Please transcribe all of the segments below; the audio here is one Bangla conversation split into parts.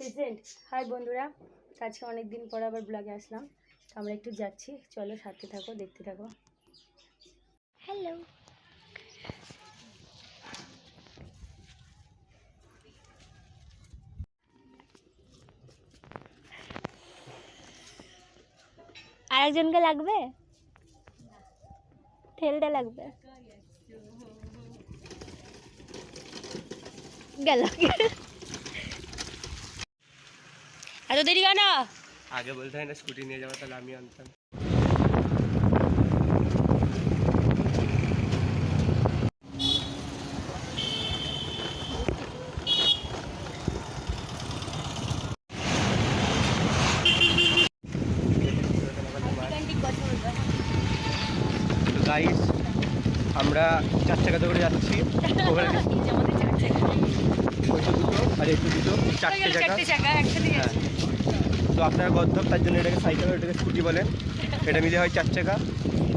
প্রেজেন্ট। হাই বন্ধুরা আজকে অনেক দিন পর আবার ব্লগে আসলাম। আমরা একটু যাচ্ছি। চলো সাথে থাকো, দেখতে থাকো। হ্যালো আরেকজনকে লাগবে? ঠেলতে লাগবে। গেল। এত দেরি কেন? আগে বলতে হয় না স্কুটি নিয়ে যাব তাহলে আমি আনতাম। গাইস আমরা চার চাকাতে করে যাচ্ছি। ওখানে দুটো আর একটু দুটো চারটে চাকা হ্যাঁ। তো আপনারা গদ্ধব তার জন্য এটাকে সাইকেল এটাকে স্কুটি বলেন এটা মিলে হয় চার চাকা।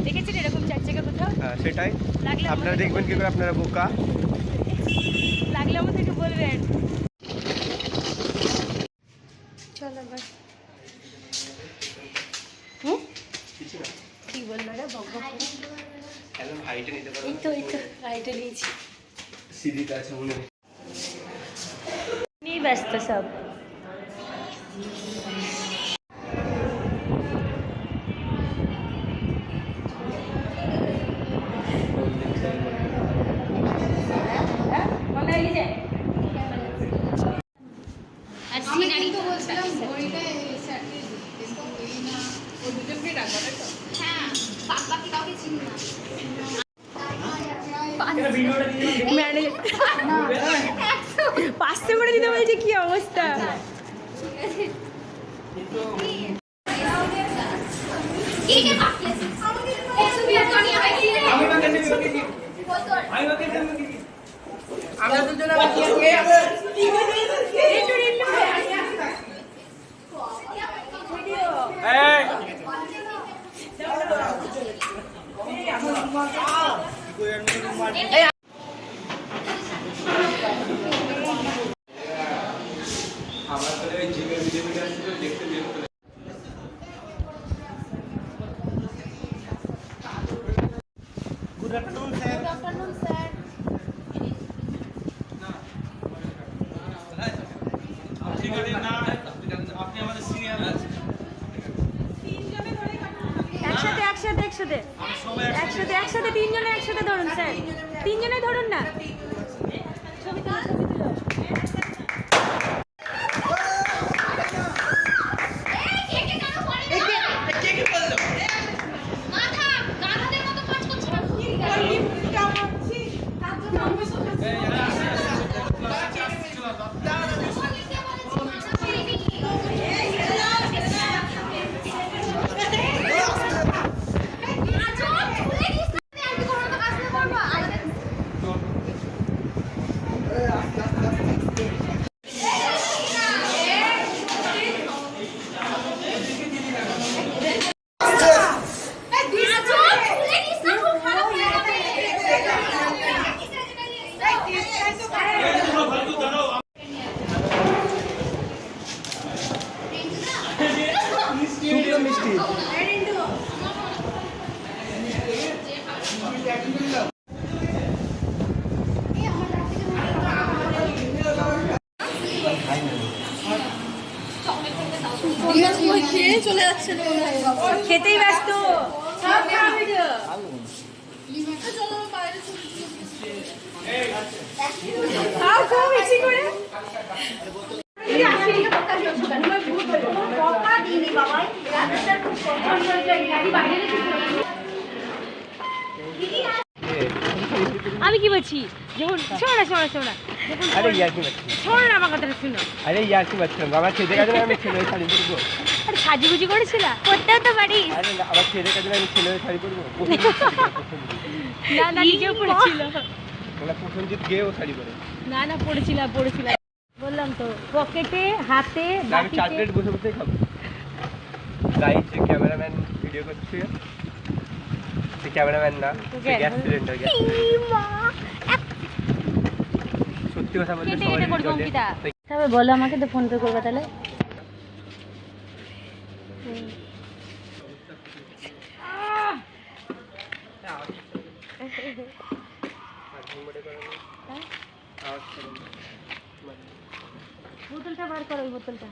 দেখেছেন এরকম চার চাকা কোথাও? হ্যাঁ সেটাই। লাগলে আপনারা দেখবেন কি করে আপনারা বোকা। লাগলে আমাদেরকে বলবেন। চল আবার। হুম? কি বলল রে বক বক একদম হাইটে নিতে এই তো এই তো গাড়িটা নিয়েছি। আছে মনে ব্যস্ত সব। পাঁচশো করে দিতে বলছে কি অবস্থা কে কে বাকি আছে এই সুবি আর টনি আই কি আমি বাকি নেব আমি বাকি নেব আমরা দুজনে বাকি আছে আমার তো ওই জিমের ভিডিও ভিডিও আসছিল দেখতে বিরক্ত লাগে। একসাথে? একসাথে একসাথে তিনজনে একসাথে ধরুন স্যার। তিনজনে ধরুন না ছবি তুলো ছবি তুলো কে কে কেন পড়ে না কে কে বলল মাথা গাধাদের মতো কাজ করছে না শুকনো মিষ্টি খেতেই ব্যস্ত। সব খাওয়াবে তো। খাও খাও বেশি করে আমি কি বলছি? যখন শোনো না শোনো না, শোনো না। আরে ইয়ার কি মারছি শোনো না আমার কথাটা শুনো। আরে ইয়ার কি মারছিলাম আমার ছেলে কাজে আমি ছেলে হয়ে শাড়ি পরবো। আরে সাজুগুজি করেছিল? করতেও তো পারিস। আরে না, আমার ছেলে কাজে আমি ছেলে হয়ে শাড়ি পরবো। পরে। না না নিজেও পড়েছিল ওরা প্রসেনজিৎ গেয়েও শাড়ি পরে। না না পড়েছিলাম পড়েছিলাম বললাম তো পকেটে হাতে না, আমি চার প্লেট বসে বসেই খাব। গাইড ক্যামেরাম্যান ভিডিও করছে। সে ক্যামেরাম্যান না গ্যাস সিলিন্ডার গ্যাস সত্যি কথা বলতে কেটে সবারই কেটে করব জলে- অঙ্কিতা। তবে বলো আমাকে তো ফোন পে করবে তাহলে। বোতলটা বার করো ওই বোতলটা।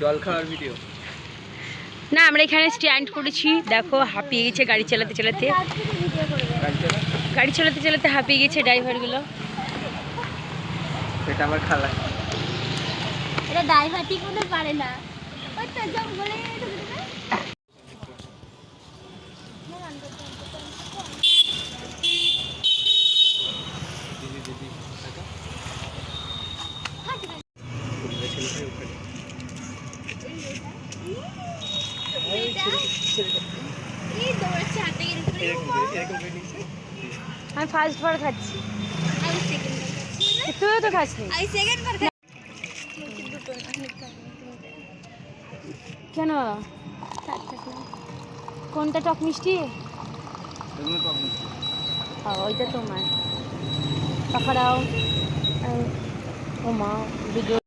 জল খাওয়ার ভিডিও না আমরা এখানে স্ট্যান্ড করেছি। দেখো হাঁপিয়ে গেছে গাড়ি চালাতে চালাতে। গাড়ি চালাতে চালাতে হাঁপিয়ে গেছে ড্রাইভারগুলো। এটা আমার খালা। এটা ড্রাইভার ঠিক মতো পারে না। ওই তো জব বলে আমি ফার্স্ট বার খাচ্ছি। তুইও তো খাসনি। কেন? কোনটা টক মিষ্টি? ও, ওইটা তোমার। আহ, ও মা ভিডিও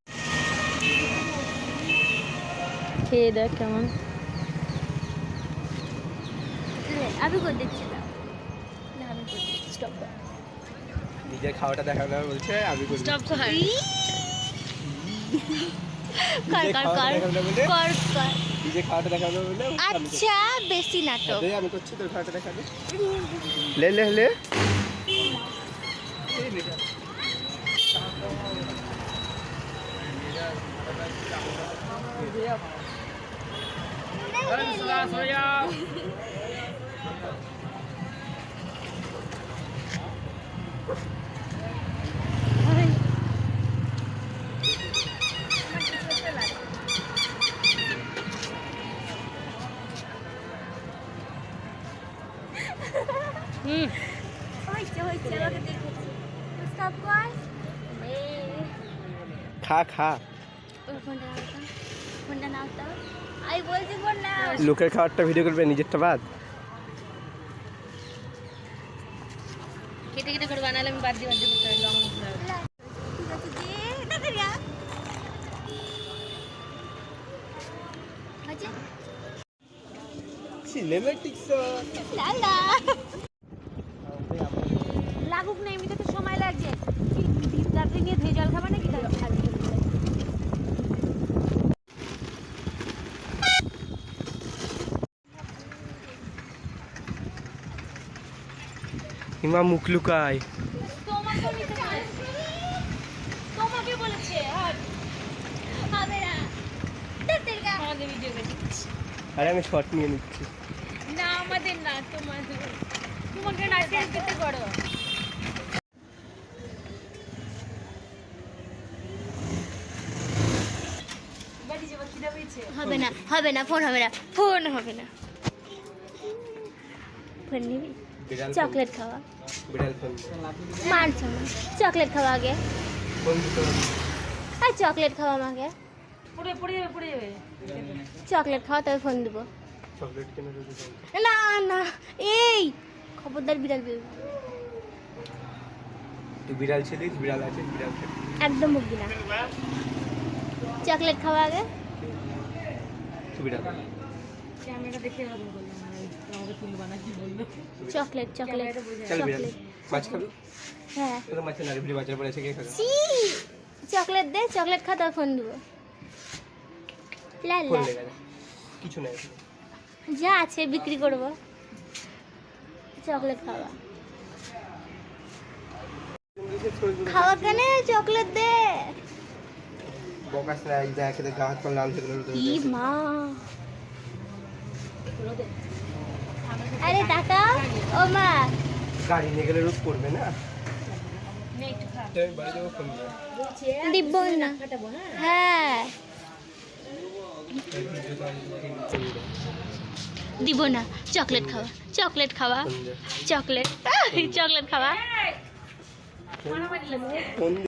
খেয়ে দেখ কেমন। আমি আমি করে দিচ্ছি? স্টপ কর নিজের খাওয়াটা দেখানো বলছে আমি করব স্টপ কর খাওয়াটা দেখানো বলে কর কর নিজের খাওয়াটা দেখানো বলে আচ্ছা বেশি নাটক দে, আমি করছি তোর খাওয়াটা দেখানো লে লে লে এই খা খা। লোকের খাবারটা ভিডিও করবে নিজেরটা বাদ। কেটে কেটে করে বানালে আমি বাদ দিয়ে বাদ দিয়ে লং সিনেমেটিক্স লালা। লাগুক না এমনিতে তো সময় লাগছে। নিয়ে ধুয়ে জল খাবা নাকি? তাহলে হিমা মুখ লুকায়। আর আমি শর্ট নিয়ে নিচ্ছি। না আমাদের না তোমাদের তোমাকে নাচতে যেতে করো হবে না হবে না ফোন হবে না ফোন হবে না। ফোন নিবি? চকলেট খাওয়া। বিড়াল ফোন মান সম্মান। চকলেট খাওয়া আগে। আর চকলেট খাওয়া আমাকে। চকলেট খাওয়া তবে ফোন দেবো। না না এই! খবরদার বিড়াল তুই বিড়াল ছিলিস বিড়াল আছে বিড়াল একদম বকবি না। চকলেট খাওয়া আগে। বিড়াল। ক্যামেরা দেখে হবে বললাম আমাকে তুলবা না কি বলল? চকলেট চকলেট চকলেট মাছ খাবি? হ্যাঁ। তোর মাছের নারী ভিড়ি বাজার পড়ে এসে কে খাবে? চকলেট দে চকলেট খা তবে ফোন দেবো। লা লা। কিছু নাই যা আছে বিক্রি করব। চকলেট খাওয়া। খাওয়া কেন? চকলেট দে। বকাস না এই দেখা খেতে গা হাত পা লাল গেল ই মা। আরে টাকা ও মা। গাড়ি নিয়ে গেলে রোদ পড়বে না? দিব না। হ্যাঁ। দিব না। চকলেট খাওয়া। চকলেট খাওয়া। চকলেট। চকলেট খাওয়া।